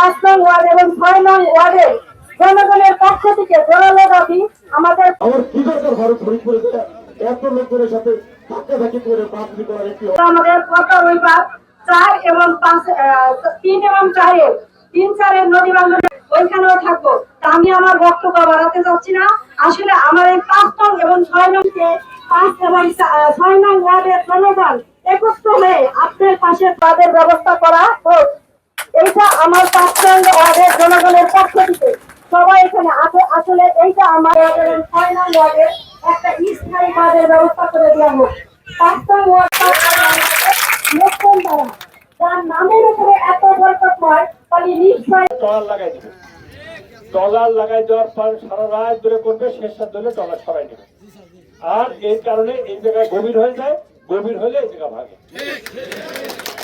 পাঁচ নং ওয়ার্ড এবং ছয় নং ওয়ার্ডের জনগণের পক্ষ থেকে জোরালো দাবি আমাদের আমাদের কথা রবিবার চার এবং পাঁচ তিন এবং চারের তিন চারের নদী বান্ধব ওইখানেও থাকব আমি আমার বক্তব্য বাড়াতে চাচ্ছি না। আসলে আমার এই পাঁচ নং এবং ছয় নংকে পাঁচ এবং ছয় নং ওয়ার্ডের জনগণ একত্র হয়ে আপনার পাশে তাদের ব্যবস্থা করা হোক। এইটা আমার পাঁচ নং ওয়ার্ডের জনগণের পক্ষ থেকে। সবাই এখানে আসলে এইটা এবং ছয় নং ওয়ার্ডের একটা স্থায়ী কাজের ব্যবস্থা করে দেওয়া হোক। পাঁচ ওয়ার্ড ওয়ার্ডের তারা। নামের উপরে এত বরকত হয় তাহলে নিশ্চয় লাগাই দিবে। টলার লাগাই দেওয়ার পর সারা রাত ধরে করবে, শেষ রাত ধরে টলার সরাই নেবে আর এর কারণে এই জায়গায় গভীর হয়ে যায়, গভীর হলে এই জায়গা ভাগে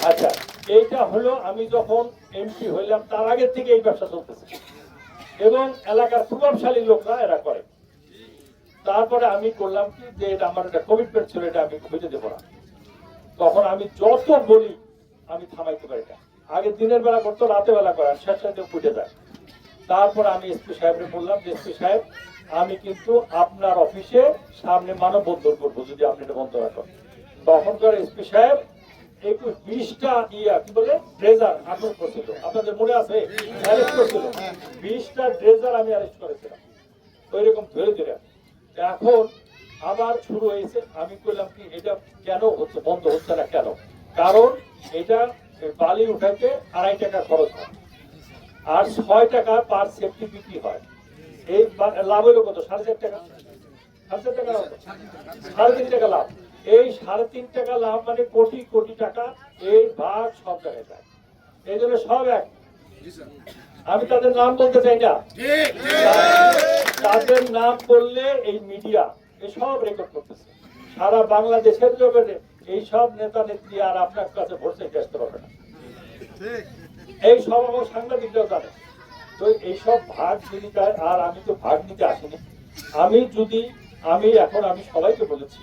আচ্ছা এইটা হলো আমি যখন এমপি হইলাম, তার আগের থেকে এই ব্যবসা চলতেছে। এবং এলাকার প্রভাবশালী লোকরা এরা করে। তারপরে আমি করলাম কি, যে এটা আমার একটা কমিটমেন্ট ছিল, এটা আমি খুঁজে দেবো না। তখন আমি যত বলি, আমি থামাইতে পারি না। আগে দিনের বেলা করতো, রাতে বেলা করে, আর শেষ রাতে ফুটে যায়। তারপর আমি এসপি সাহেবকে বললাম যে এসপি সাহেব, আমি কিন্তু আপনার অফিসে সামনে মানববন্ধন করব, যদি আপনি এটা বন্ধ রাখেন। তখনকার এসপি সাহেব একটু বিশটা ইয়া, কি বলে? ড্রেজার আটক করছিল আপনাদের মনে আছে? অ্যারেস্ট করছিল। বিশটা ড্রেজার আমি অ্যারেস্ট করেছিলাম। ওইরকম ধরে ধরে। এখন আবার শুরু হয়েছে। আমি বললাম কি, এটা কেন হচ্ছে? বন্ধ হচ্ছে না কেন? কারণ এটা বালি উঠাইতে আড়াই টাকা খরচ হয়। আর ছয় টাকা পার সেফটি বিক্রি হয়। এই লাভ হলো কত? সাড়ে চার টাকা? সাড়ে চার টাকা সাড়ে তিন টাকা লাভ। এই সাড়ে তিন টাকা লাভ মানে কোটি কোটি টাকা এই ভাগ সব জায়গায় যায়। এই জন্য সব এক। আমি তাদের নাম বলতে চাই না। তাদের নাম বললে এই মিডিয়া সব রেকর্ড করতেছে। সারা বাংলাদেশের জগতে এই সব নেতা নেত্রী আর আপনার কাছে ভোট চাইতে আসতে পারবে না। এই সব আমার সাংবাদিকরাও জানে। তো এইসব ভাগ চায় আর আমি তো ভাগ নিতে আসিনি। আমি যদি আমি এখন আমি সবাইকে বলেছি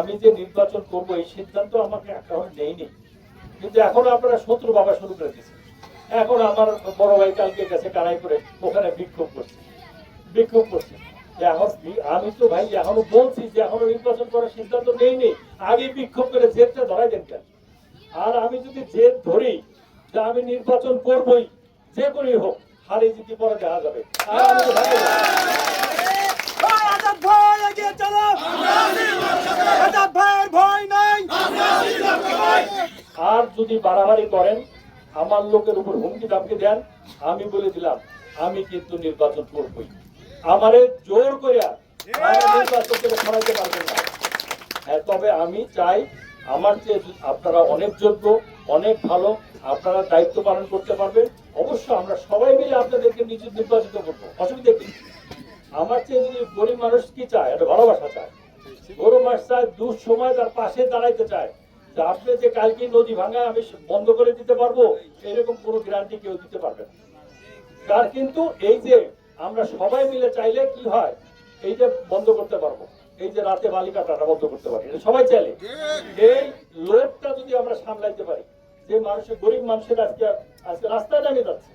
আমি যে নির্বাচন করব, এই সিদ্ধান্ত আমাকে এখন নেইনি কিন্তু এখন আপনারা শত্রু বাবা শুরু করে দিয়েছে এখন আমার বড় ভাই কালকে গেছে কারাই করে ওখানে বিক্ষোভ করছে। বিক্ষোভ করছে। এখন আমি তো ভাই এখনও বলছি যে এখনও নির্বাচন করার সিদ্ধান্ত নেই নেই আগে বিক্ষোভ করে জেদটা ধরাই দেন কেন? আর আমি যদি জেদ ধরি যে আমি নির্বাচন করবই, যে করেই হোক, হারে জিতি পরে দেখা যাবে। আর আমি তো ভাবি না। আজাদ ভাই এগিয়ে চলো আজাদ ভাইয়ের ভয় নাই আর যদি বাড়াবাড়ি করেন আমার লোকের উপর হুমকি দামকি দেন আমি বলে দিলাম আমি কিন্তু নির্বাচন করবই। আমারে জোর করিয়া নির্বাচন সরাইতে পারবেন না। হ্যাঁ তবে আমি চাই আমার চেয়ে যদি আপনারা অনেক যোগ্য অনেক ভালো আপনারা দায়িত্ব পালন করতে পারবেন। অবশ্য আমরা সবাই মিলে আপনাদেরকে নিজে নির্বাচিত করব। অসুবিধা কি? আমার চেয়ে যদি গরিব মানুষ কি চায় একটা ভালোবাসা চায় গরিব মানুষ চায় দুঃসময় তার পাশে দাঁড়াইতে চায় যে আপনি যে কালকে নদী ভাঙা আমি বন্ধ করে দিতে পারব এরকম কোনো গ্যারান্টি কেউ দিতে পারবে না। তার কিন্তু এই যে আমরা সবাই মিলে চাইলে কি হয় এইটা বন্ধ করতে পারব এই যে রাতে বালিকাটাটা বন্ধ করতে পারি এটা সবাই চাইলে। এই লোকটা যদি আমরা সামলাইতে পারি যে মানুষের গরিব মানুষের আজকে আজকে রাস্তায় দাঁড়িয়ে যাচ্ছে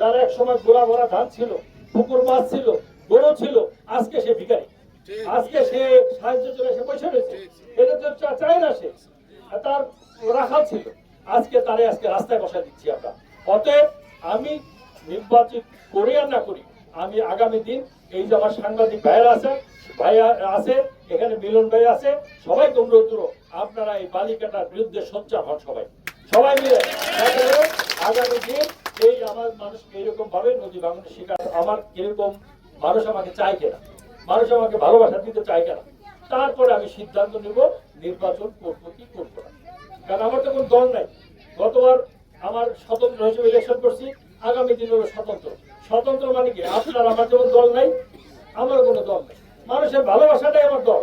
যার এক সময় গোলা ভরা ধান ছিল পুকুর মাছ ছিল গরু ছিল আজকে সে ভিখারি। আজকে সে সাহায্য জন্য সে বসে রয়েছে। এটা তো চায় না সে। তার রাখাল ছিল আজকে তারে আজকে রাস্তায় বসা দিচ্ছি আমরা। অতএব আমি নির্বাচিত করি আর না করি, আমি আগামী দিন এই যে আমার সাংবাদিক ভাইয়ের আছে, ভাইয়া আছে, এখানে মিলন ভাই আছে, সবাইকে অনুরোধ করো, আপনারা এই বালিকাটার বিরুদ্ধে সোচ্চার হন সবাই। সবাই মিলে আগামী দিন এই আমার মানুষকে এরকম ভাবে নদী ভাঙনের শিকার। আমার এরকম মানুষ আমাকে চায় কেনা? মানুষ আমাকে ভালোবাসা দিতে চায় কেনা? তারপরে আমি সিদ্ধান্ত নিব নির্বাচন করব কি করব না। কারণ আমার তো কোনো দল নাই। গতবার আমার স্বতন্ত্র হিসেবে ইলেকশন করছি, আগামী দিন হলো স্বতন্ত্র। স্বতন্ত্র মানে কি? আপনার, আমার যেমন দল নাই আমার কোনো দল নেই। মানুষের ভালোবাসাটাই আমার দল।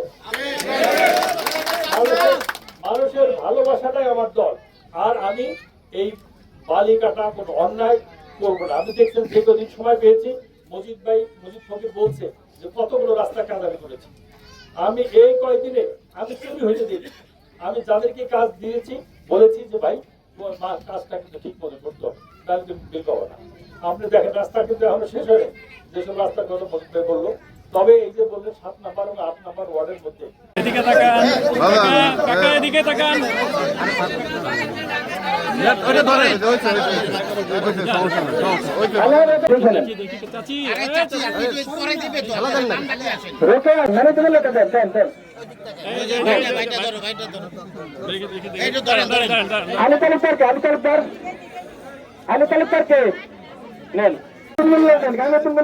মানুষের ভালোবাসাটাই আমার দল। আর আমি এই বালিকাটা কোনো অন্যায় করব না। আমি দেখছেন কদিন সময় পেয়েছি। মজিদ ভাই, মজিদ ফকির বলছে যে কতগুলো রাস্তা কাজ আমি করেছি। আমি এই কয়দিনে আমি চুরি হইতে দিই আমি যাদেরকে কাজ দিয়েছি বলেছি যে ভাই মা- কাজটা কিন্তু ঠিক মতো করতে হবে তাহলে কিন্তু বিল পাবো না। আপনি দেখেন রাস্তা কিন্তু এখনও শেষ হয়ে যেসব রাস্তার কথা বলতে বলল তবে এই যে বলল সাত নাম্বার এবং আট নাম্বার ওয়ার্ডের মধ্যে। এদিকে তাকান এদিকে তাকান। দাঁড়ান, দাঁড়ান, দাঁড়ান। আলু তালুকদারকে আলু তালুকদার আলু নেন তুমি নেবেন গায়ে তুমি